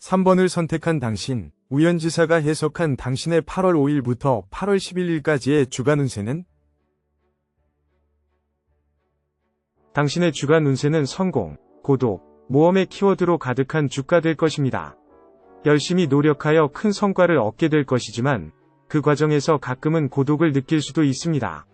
3번을 선택한 당신, 우연지사가 해석한 당신의 8월 5일부터 8월 11일까지의 주간 운세는 당신의 주간 운세는 성공, 고독, 모험의 키워드로 가득한 주가 될 것입니다. 열심히 노력하여 큰 성과를 얻게 될 것이지만 그 과정에서 가끔은 고독을 느낄 수도 있습니다.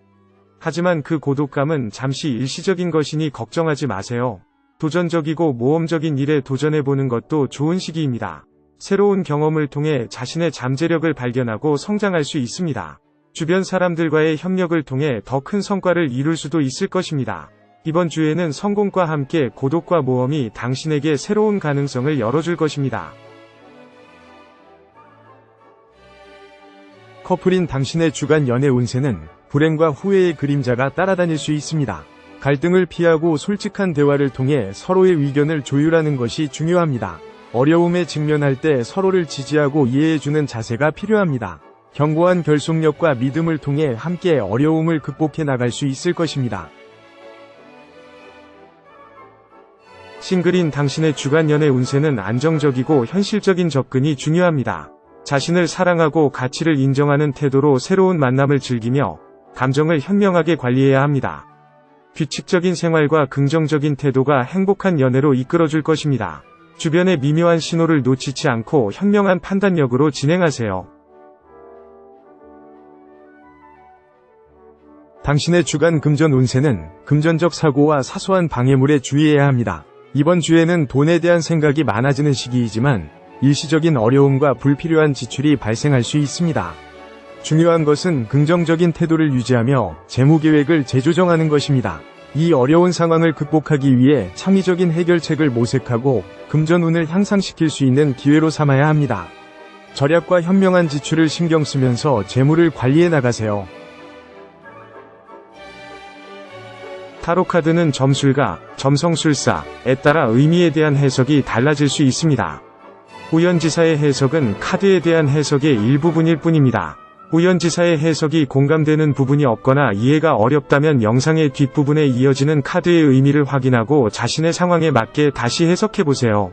하지만 그 고독감은 잠시 일시적인 것이니 걱정하지 마세요. 도전적이고 모험적인 일에 도전해보는 것도 좋은 시기입니다. 새로운 경험을 통해 자신의 잠재력을 발견하고 성장할 수 있습니다. 주변 사람들과의 협력을 통해 더 큰 성과를 이룰 수도 있을 것입니다. 이번 주에는 성공과 함께 고독과 모험이 당신에게 새로운 가능성을 열어줄 것입니다. 커플인 당신의 주간 연애 운세는 불행과 후회의 그림자가 따라다닐 수 있습니다. 갈등을 피하고 솔직한 대화를 통해 서로의 의견을 조율하는 것이 중요합니다. 어려움에 직면할 때 서로를 지지하고 이해해주는 자세가 필요합니다. 견고한 결속력과 믿음을 통해 함께 어려움을 극복해 나갈 수 있을 것입니다. 싱글인 당신의 주간 연애 운세는 안정적이고 현실적인 접근이 중요합니다. 자신을 사랑하고 가치를 인정하는 태도로 새로운 만남을 즐기며 감정을 현명하게 관리해야 합니다. 규칙적인 생활과 긍정적인 태도가 행복한 연애로 이끌어줄 것입니다. 주변의 미묘한 신호를 놓치지 않고 현명한 판단력으로 진행하세요. 당신의 주간 금전 운세는 금전적 사고와 사소한 방해물에 주의해야 합니다. 이번 주에는 돈에 대한 생각이 많아지는 시기이지만 일시적인 어려움과 불필요한 지출이 발생할 수 있습니다. 중요한 것은 긍정적인 태도를 유지하며 재무 계획을 재조정하는 것입니다. 이 어려운 상황을 극복하기 위해 창의적인 해결책을 모색하고 금전운을 향상시킬 수 있는 기회로 삼아야 합니다. 절약과 현명한 지출을 신경 쓰면서 재물을 관리해 나가세요. 타로카드는 점술가, 점성술사에 따라 의미에 대한 해석이 달라질 수 있습니다. 우연지사의 해석은 카드에 대한 해석의 일부분일 뿐입니다. 우연지사의 해석이 공감되는 부분이 없거나 이해가 어렵다면 영상의 뒷부분에 이어지는 카드의 의미를 확인하고 자신의 상황에 맞게 다시 해석해보세요.